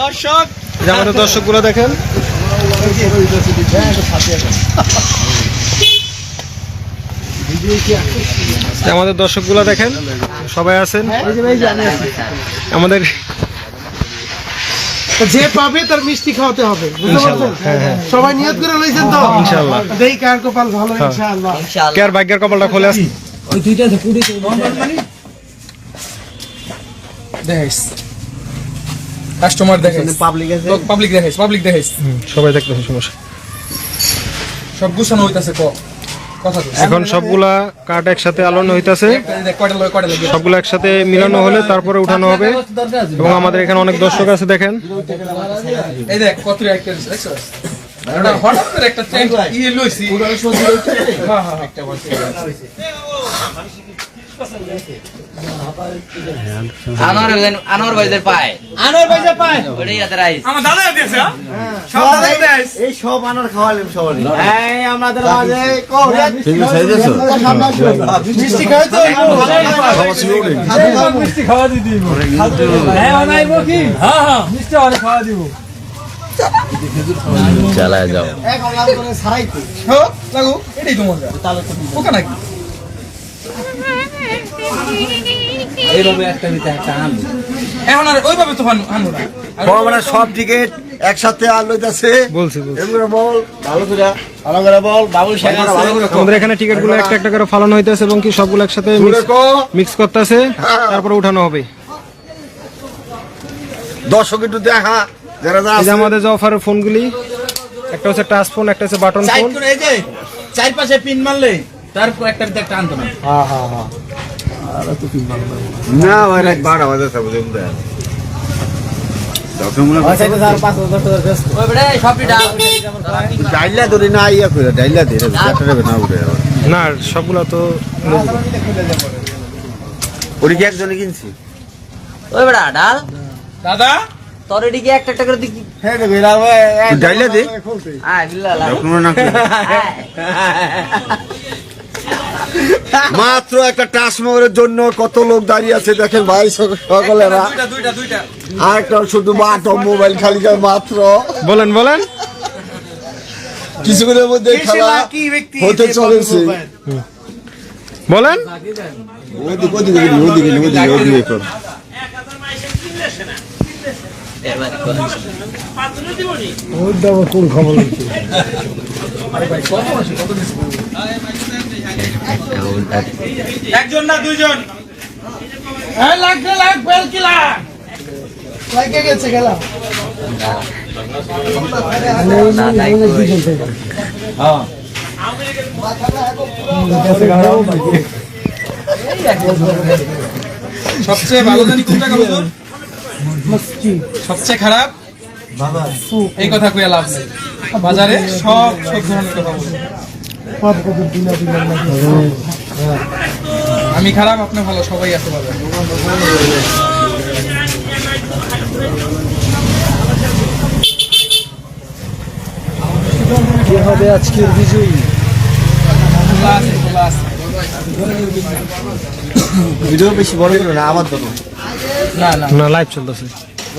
দর্শক। এই যে আমাদের দর্শকগুলো দেখেন। আমাদের দর্শকগুলো দেখেন। সবাই আছেন? আমাদের যে পাবে তার মিষ্টি খাওয়াতে হবে সবাই নিয়ত করে লইছেন তো? ইনশাআল্লাহ। দেই কার কপাল ভালো ইনশাআল্লাহ কে আর ভাগ্যের কপালটা খোলে আছে? দেখাইস। কাস্টমার দেখাইস। পাবলিক আছে। পাবলিক দেখাইস পাবলিক দেখাইস। সবাই দেখতেছে সমস্যা। সব গুছানো হইতাছে ক? এখন সবগুলা কাঠ একসাথে হইতাছে। সবগুলো একসাথে মিলানো হলে তারপরে উঠানো হবে। এবং আমাদের এখানে অনেক দর্শক আছে দেখেন। এই দেখ কত একটা হঠাৎ করে একটা ট্যাঙ্ক ইয়ে লইছি। হ্যাঁ হ্যাঁ হ্যাঁ। আনোয়ার ভাইজান- আনোয়ার ভাইদের পায়। আনোর বাজে পায়? ওটাই হাতে রাইস আমার দাদা দিয়েছে হ্যাঁ? সব দাদা দিয়েছে এই সব আনার খাওয়ালাম সবারই। এই আমাদের মাঝে কও মিষ্টি খাওয়াই তো মিষ্টি খাওয়া দিতে। দিব। হ্যাঁ অনাইব কি হ্যাঁ হ্যাঁ মিষ্টি অনেক খাওয়া দিব। চালায় যাও। এক লাভ করে ছাড়াইতে লাগু এটাই তো মজা। ওকা নাকি এখন আর ওইভাবে তো হান না। আর সব টিকিট একসাথে আর লইতাছে। বলছি বলছি। বল ভালো করে ভালো করে বল বাবুল সাহেব আমাদের এখানে টিকিটগুলো একটা একটা করে ফালানো হইতেছে এবং কি সবগুলো একসাথে মিক্স করতেছে তারপরে উঠানো হবে। দর্শক একটু দেখা যারা যা এই যে আছে। আমাদের যে অফারের ফোনগুলি একটা হচ্ছে টাচ ফোন একটা হচ্ছে বাটন ফোন এই যে চার পাশে পিন মারলে তারপর একটা একটা আনতো না না ভাই রাত বারো বাজে ডাইলা ধরে না ইয়া সবগুলো তো ওরি কি একজনে কিনছি? ওই বেটা ডাল? দাদা? তোর এদিকে একটা একটা করে দেখি হ্যাঁ রে বেরা ডাইলা দে। আয় না মাত্র একটা টাচ জন্য কত লোক দাঁড়িয়ে আছে দেখেন ভাই সক- সকলেরা। দুইটা দুইটা দুইটা। আর একটা শুধু মাত্র মোবাইল খালি যায় মাত্র। বলেন বলেন। কিছুক্ষণের মধ্যে খেলা কি ব্যক্তি হতে চলেছে। বলেন। ওদিকে ওদিকে একজন না দুইজন। হ্যাঁ লাগবে লাগ কি লাগ? লাগে গেছে গেলা সবচেয়ে ভালো জানি কোনটা কাজ সবচেয়ে খারাপ? এই কথা কইয়া লাভ নেই। বাজারে সব সব ধরনের কথা বলব আমি খারাপ আপনি ভালো সবাই আছে বাজারে। হবে আজকের বিজয়ী? ভিডিও বেশি বড় করে না আমার তো না না। না লাইভ চলতেছে।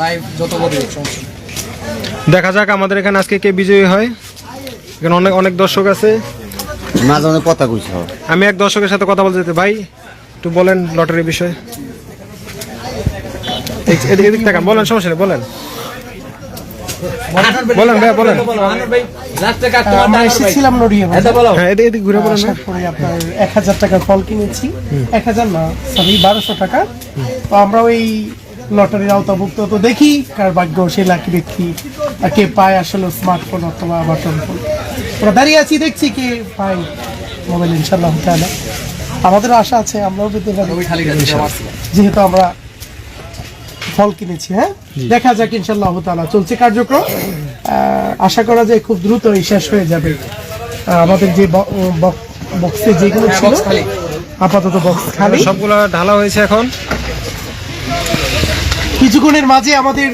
লাইভ যত বড় সমস্যা দেখা যাক আমাদের এখানে আজকে কে বিজয়ী হয়। এখানে অনেক অনেক দর্শক আছে। না জানে কথা কইছ। আমি এক দর্শকের সাথে কথা বলতে। ভাই একটু বলেন লটারির বিষয়ে। এই- এদিক এদিক তাকান বলেন সমস্যা নেই বলেন। বলেন ভাই বলেন। আমরা এসেছিলাম নড়িয়া হ্যাঁ এদিক এদিক ঘুরে বলেন। পরে আপনার এক হাজার টাকার ফল কিনেছি। এক হাজার না সরি বারোশো টাকা। তো আমরা ওই লটারির আওতাভুক্ত। তো দেখি কার ভাগ্য সে লাকি ব্যক্তি আর কে পায় আসলে স্মার্টফোন অথবা বাটন ফোন আমরা দাঁড়িয়ে আছি দেখছি কে পায় মোবাইল ইনশাল্লাহ তাহলে আমাদেরও আশা আছে আমরাও পেতে পারি। যেহেতু আমরা ফল কিনেছি হ্যাঁ? দেখা যাক ইনশাল্লাহ তাআলা চলছে কার্যক্রম। আশা করা যায় খুব দ্রুতই শেষ হয়ে যাবে। আমাদের যে বক্সে যেগুলো হ্যাঁ, ছিল আপাতত বক্স খালি। সবগুলো ঢালা হয়েছে এখন। কিছুক্ষণের মাঝে আমাদের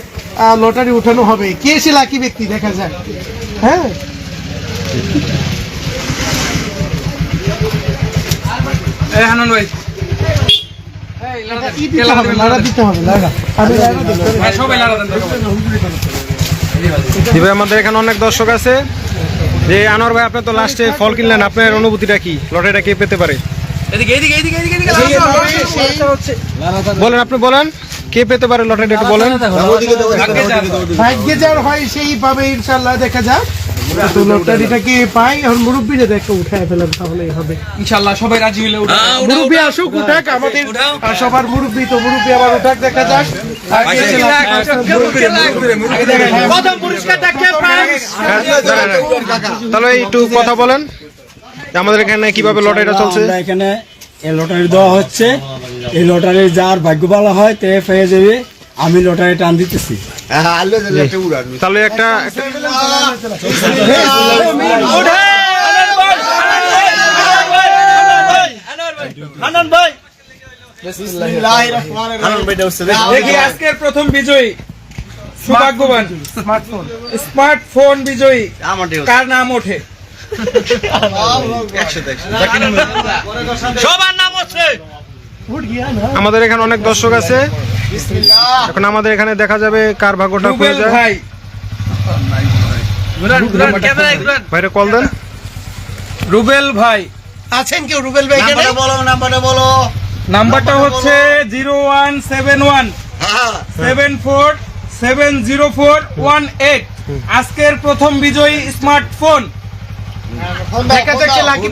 লটারি উঠানো হবে। কে সে লাকি ব্যক্তি দেখা যাক। হ্যাঁ? এই হানন ভাই। আমাদের এখানে অনেক দর্শক আছে। যে আনোয়ার ভাই আপনি তো লাস্টে ফল কিনলেন আপনার অনুভূতিটা কি? লটারিটা কে পেতে পারে? এদিকে এদিকে এদিকে এদিকে এদিকে বলেন আপনি বলেন কে পেতে পারে লটারিটা একটু বলেন। ভাগ্যে যার হয় সেই পাবে ইনশাল্লাহ দেখা যাক। কে পাই? এখন মুরব্বীরা দেখো উঠায় ফেলেন তাহলেই হবে। ইনশাআল্লাহ সবাই রাজি মুরব্বী আসুক উঠাক আমাদের সবার মুরব্বী তো মুরব্বী আবার উঠাক দেখা যাক। আগে এসে লাখ প্রথম পুরস্কারটা কে পায় তাহলে একটু কথা বলেন। আমাদের এখানে কীভাবে লটারিটা চলছে? এখানে এই লটারি দেওয়া হচ্ছে। এই লটারি যার ভাগ্য ভালো হয় তে পেয়ে যাবে। আমি লটারি টান দিতেছি। তাহলে একটা আজকের প্রথম বিজয়ী সৌভাগ্যবান স্মার্টফোন স্মার্টফোন বিজয়ী কার নাম ওঠে উঠ গিয়া না আমাদের এখানে অনেক দর্শক আছে। এখন আমাদের এখানে দেখা যাবে কার ভাগ্যটা খুলে যায়। ভাই। বাইরে কল দেন। রুবেল ভাই। আছেন কেউ? রুবেল ভাই এখানে? বলো নাম্বারটা বলো। নাম্বারটা হচ্ছে zero one seven one. Seven four seven zero four one eight. আজকের প্রথম বিজয়ী স্মার্টফোন। দেখা যাক লাকি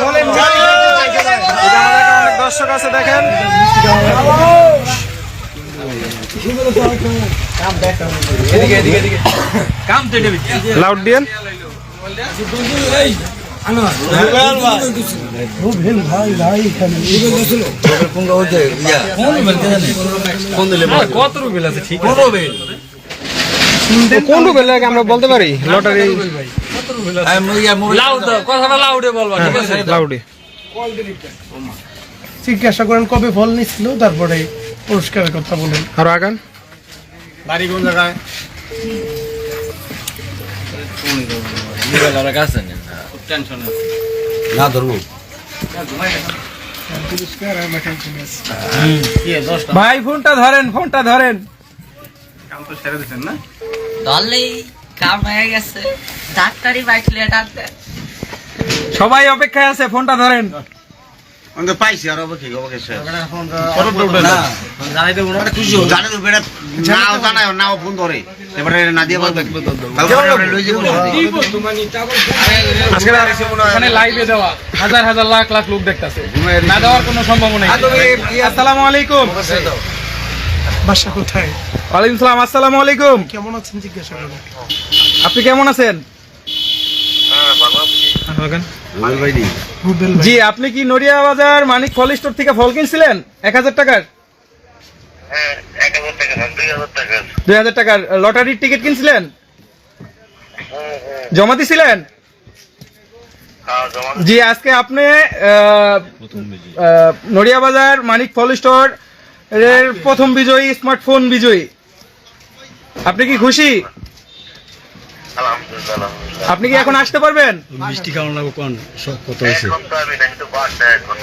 বলেন অনেক দর্শক আছে দেখেন। লাউড দিয়েন কত রুবেল আছে ঠিক কোন রুবেল লাগে আমরা বলতে পারি? লটারি। লাউডে বলবা ঠিক আছে লাউডে জিজ্ঞাসা করেন কবে ফল নিছিল তারপরে পুরস্কারের কথা বলেন। আরও আগান। ভাই ফোনটা ধরেন ফোনটা ধরেন। না? দলেই কাম হয়ে গেছে। ডাক্তারি বাইকলে ডাক্তার সবাই অপেক্ষায় আছে ফোনটা ধরেন। পাইছি আর হবে কি হবে কি জানে তো বেটা নাও জানায় নাও ফোন ধরে। এবারে না দিয়ে বলবে কালকে লই যাব। আজকে ওখানে লাইভে দেওয়া হাজার হাজার লাখ লাখ লোক দেখতাছে। না দেওয়ার কোনো সম্ভাবনা নেই। আসসালামু আলাইকুম। বাসা কোথায়? ওয়ালাইকুম সালাম আসসালামু আলাইকুম। কেমন আছেন? জিজ্ঞাসা করেন আপনি কেমন আছেন? জি আপনি কি নড়িয়া বাজার মানিক ফল স্টোর থেকে ফল কিনছিলেন? এক হাজার টাকার? দুই হাজার টাকার। লটারির টিকিট কিনছিলেন? জমা দিছিলেন? জি আজকে আপনি নড়িয়া বাজার মানিক ফল স্টোর এর প্রথম বিজয়ী স্মার্টফোন বিজয়ী। আপনি কি খুশি? আপনি কি এখন আসতে পারবেন? মিষ্টি খাওয়ানো লাগবে কোন সব কত হয়েছে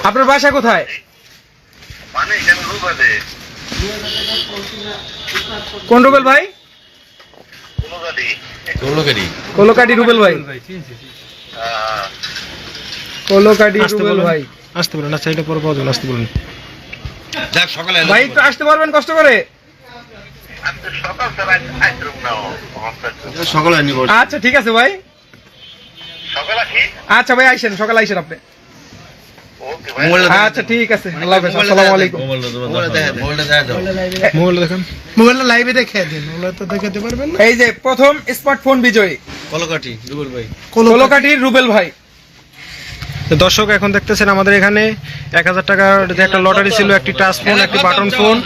আপনার বাসা কোথায়? কোন রুবেল ভাই? কোলোকাটি রুবেল ভাই। কোলোকাটি রুবেল ভাই। আসতে বলুন আচ্ছা এটা পরে পাওয়া যাবে আসতে বলুন। ভাই একটু আসতে পারবেন কষ্ট করে? সকলে আচ্ছা ঠিক আছে ভাই। আচ্ছা ভাই আইসেন সকালে আইসেন আপনি। আচ্ছা ঠিক আছে আল্লাহ হাফেজ আসসালামু আলাইকুম। মোবাইল দেখেন। মোবাইলটা লাইভে দেখে দিন ওগুলো তো দেখাতে পারবেন না। এই যে প্রথম স্মার্টফোন বিজয়ী। কলকাটি রুবেল ভাই। কোলোকাটির রুবেল ভাই। দর্শক, এখন দেখতেছেন আমাদের এখানে এক হাজার টাকার যে একটা লটারি ছিল, একটি টাচ ফোন, একটি বাটন ফোন,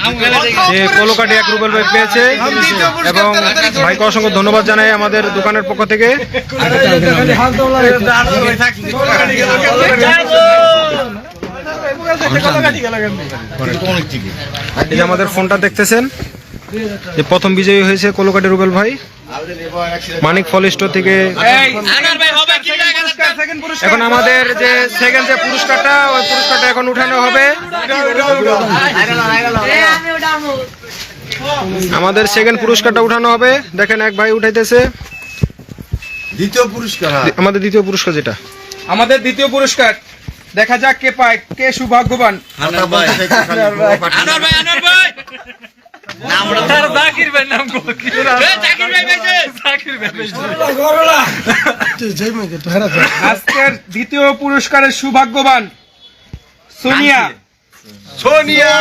যে কলোকাটি এক রুবেল ভাই পেয়েছে। এবং ভাইকে অসংখ্য ধন্যবাদ জানাই আমাদের দোকানের পক্ষ থেকে। আমাদের ফোনটা দেখতেছেন, যে প্রথম বিজয়ী হয়েছে কলোকাটি রুবেল ভাই। মানিক ফল স্টোর থেকে এখন আমাদের যে সেকেন্ড যে পুরস্কারটা ওই পুরস্কারটা এখন উঠানো হবে। আমাদের সেকেন্ড পুরস্কারটা উঠানো হবে। দেখেন এক ভাই উঠাইতেছে। দ্বিতীয় পুরস্কার হ্যাঁ। আমাদের দ্বিতীয় পুরস্কার যেটা। আমাদের দ্বিতীয় পুরস্কার। দেখা যাক কে পায় কে সৌভাগ্যবান। বলতে চাই খালি বড় পাটি। আজকের দ্বিতীয় পুরস্কারের সৌভাগ্যবান সোনিয়া। সোনিয়া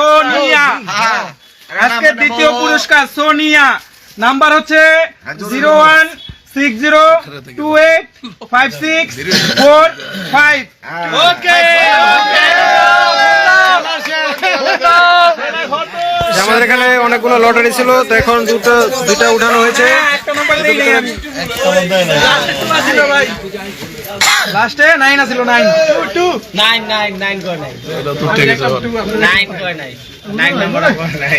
সোনিয়া আজকের দ্বিতীয় পুরস্কার সোনিয়া। নাম্বার হচ্ছে zero one six zero two eight five six four five okay আমাদের এখানে অনেকগুলো লটারি ছিল তো এখন দুটো দুইটা উঠানো হয়েছে। লাস্টে নাইন আছিল nine two nine nine nine করে নাই নাইন করে নাই নাইন নাম্বার নাই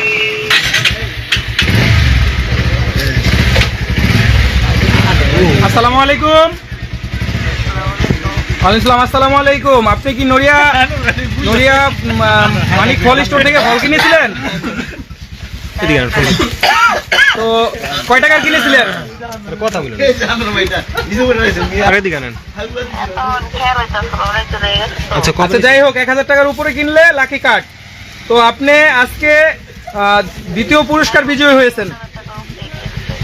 আসসালামু আলাইকুম। ওয়ালাইকুম আসসালামু আলাইকুম। আপনি কি নড়িয়া নড়িয়া মানিক ফল স্টোর থেকে ফল কিনেছিলেন। তো কয় টাকার কিনেছিলেন? কথা বলেন আচ্ছা কত আচ্ছা যাই হোক এক হাজার টাকার উপরে কিনলে লাকি কার্ড। তো আপনি আজকে দ্বিতীয় পুরস্কার বিজয়ী হয়েছেন।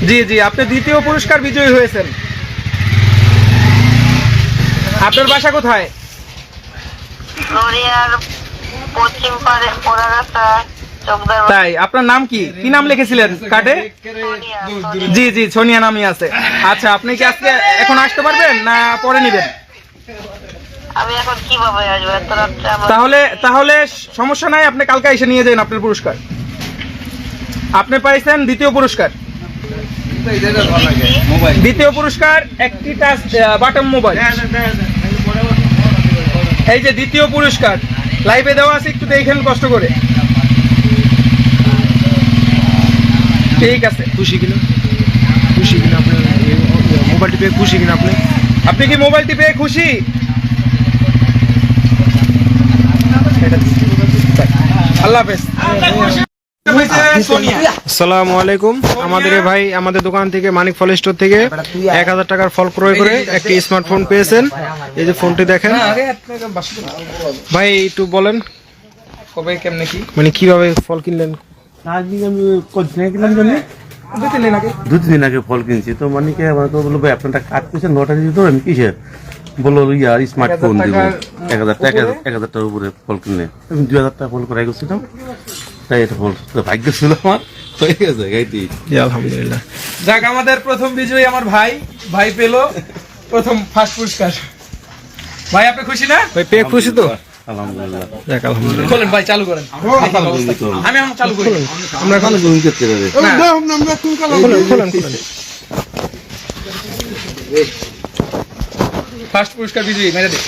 জি জি আপনি দ্বিতীয় পুরস্কার বিজয়ী হয়েছেন। আপনার বাসা কোথায়? পশ্চিম পাড়ে তাই আপনার নাম কি? কি নাম লিখেছিলেন কার্ডে? জি জি সোনিয়া নামই আছে। আচ্ছা আপনি কি আজকে এখন আসতে পারবেন না পরে নেবেন? তাহলে তাহলে সমস্যা নাই আপনি কালকে এসে নিয়ে যান আপনার পুরস্কার। আপনি পাইছেন দ্বিতীয় পুরস্কার। দ্বিতীয় পুরস্কার একটি টাচ বাটন মোবাইল। এই যে দ্বিতীয় পুরস্কার লাইভে দেওয়া আছে একটু দেখেন কষ্ট করে। ঠিক আছে। খুশি কিনা? খুশি কিনা আপনি মোবাইলটি পেয়ে খুশি কিনা আপনি? আপনি কি মোবাইলটি পেয়ে খুশি? আল্লাহ হাফেজ। আসসালামু আলাইকুম। আমাদের ভাই আমাদের দোকান থেকে মানিক ফল স্টোর থেকে এক হাজার টাকার ফল ক্রয় করে একটি স্মার্টফোন পেয়েছেন। এই যে ফোনটি দেখেন। ভাই একটু বলেন। কবে কেমনে কি? মানে কীভাবে ফল কিনলেন? আমি কোথায় কিনলাম জানি? দুই তিন দিন আগে। দু তিন দিন আগে ফল কিনছি। তো মানে কি আমাকে বলল ভাই আপনারটা কাট করছেন লটারি দিত আমি কিসের? বলল ইয়ার স্মার্টফোন দিব। এক হাজার টাকা এক হাজার টাকার উপরে ফল কিনলে। আমি দুই হাজার টাকা ফল করাই গেছিলাম তাই এটা ফল তো ভাগ্য ছিল আমার। হয়ে গেছে গাইতেই জি আলহামদুলিল্লাহ। যাক আমাদের প্রথম বিজয়ী আমার ভাই। ভাই পেল প্রথম ফার্স্ট পুরস্কার। ভাই আপনি খুশি না? ভাই পেয়ে খুশি তো? আলহামদুলিল্লাহ। যাক আলহামদুলিল্লাহ। খোলেন ভাই চালু করেন। আমি এখন চালু করি। আমরা এখন জমি করতে পারি ফার্স্ট পুরস্কার বিজয়ী মেরে দে।